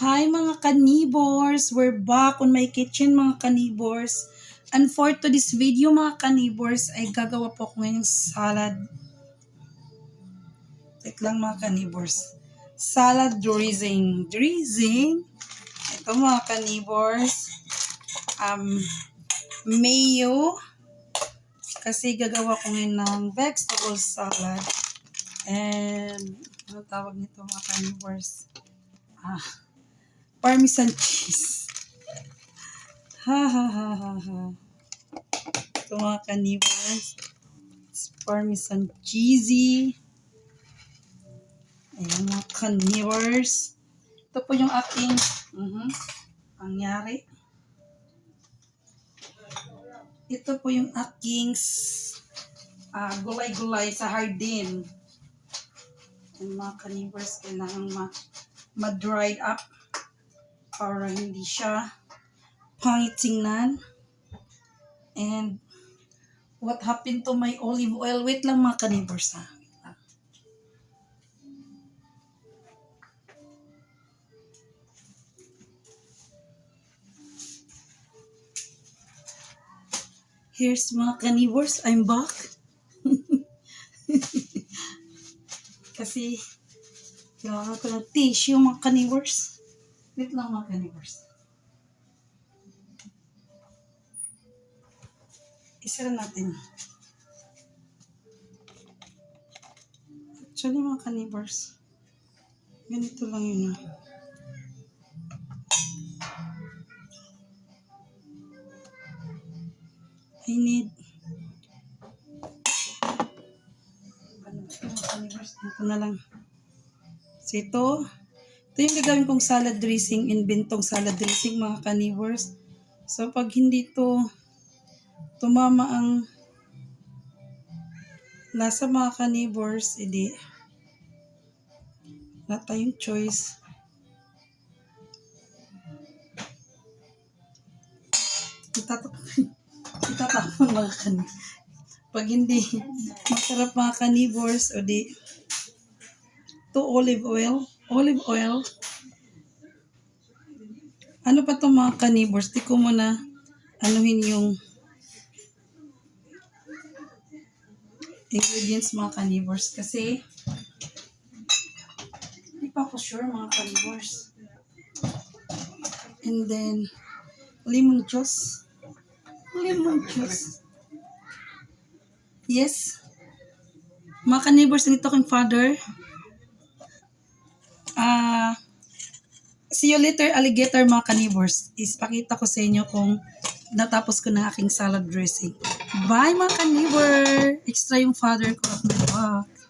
Hi mga kanibors! We're back on my kitchen mga kanibors. And for today's video mga kanibors ay gagawa po ako ngayong salad. Wait lang mga kanibors. Salad dressing. Dressing? Ito mga kanibors. Um, mayo. Kasi gagawa ko ngayon ng vegetable salad. And ano tawag nito mga kanibors? Ah, Parmesan cheese. Ha ha ha ha ha. Ito mga kanibas. It's Parmesan cheesy. Ayan mga kanibas. Ito po yung aking uh pangyari. Ito po yung aking ah, gulay-gulay sa hardin. Yung mga kanibas kailangan ma ma-dried up para hindi siya pangit tingnan. And what happened to my olive oil? Wait lang mga kanibors ha. Here's mga kanibors. I'm back. Kasi kailangan ko ng tissue mga kanibors. Wait lang mga kanibors. Isa natin. Actually mga kanibors, ganito lang yun. ah. I need ano ito? Ito na lang. So ito, ito yung gagawin kong salad dressing, inventong salad dressing mga carnivores. So pag hindi to tumama ang lasa mga carnivores, edi wala tayong choice. Itatapon, itatapon mga carnivores. Pag hindi masarap mga carnivores, o di to olive oil. Olive oil. Ano pa to mga carnivores? Di ko muna anuhin yung ingredients mga carnivores kasi hindi pa ako sure mga carnivores. And then lemon juice. Lemon juice. Yes. Mga carnivores, nito king father. See you later alligator mga carnivores. Is pakita ko sa inyo kung natapos ko na aking salad dressing. Bye mga carnivore! Extra yung father ko at.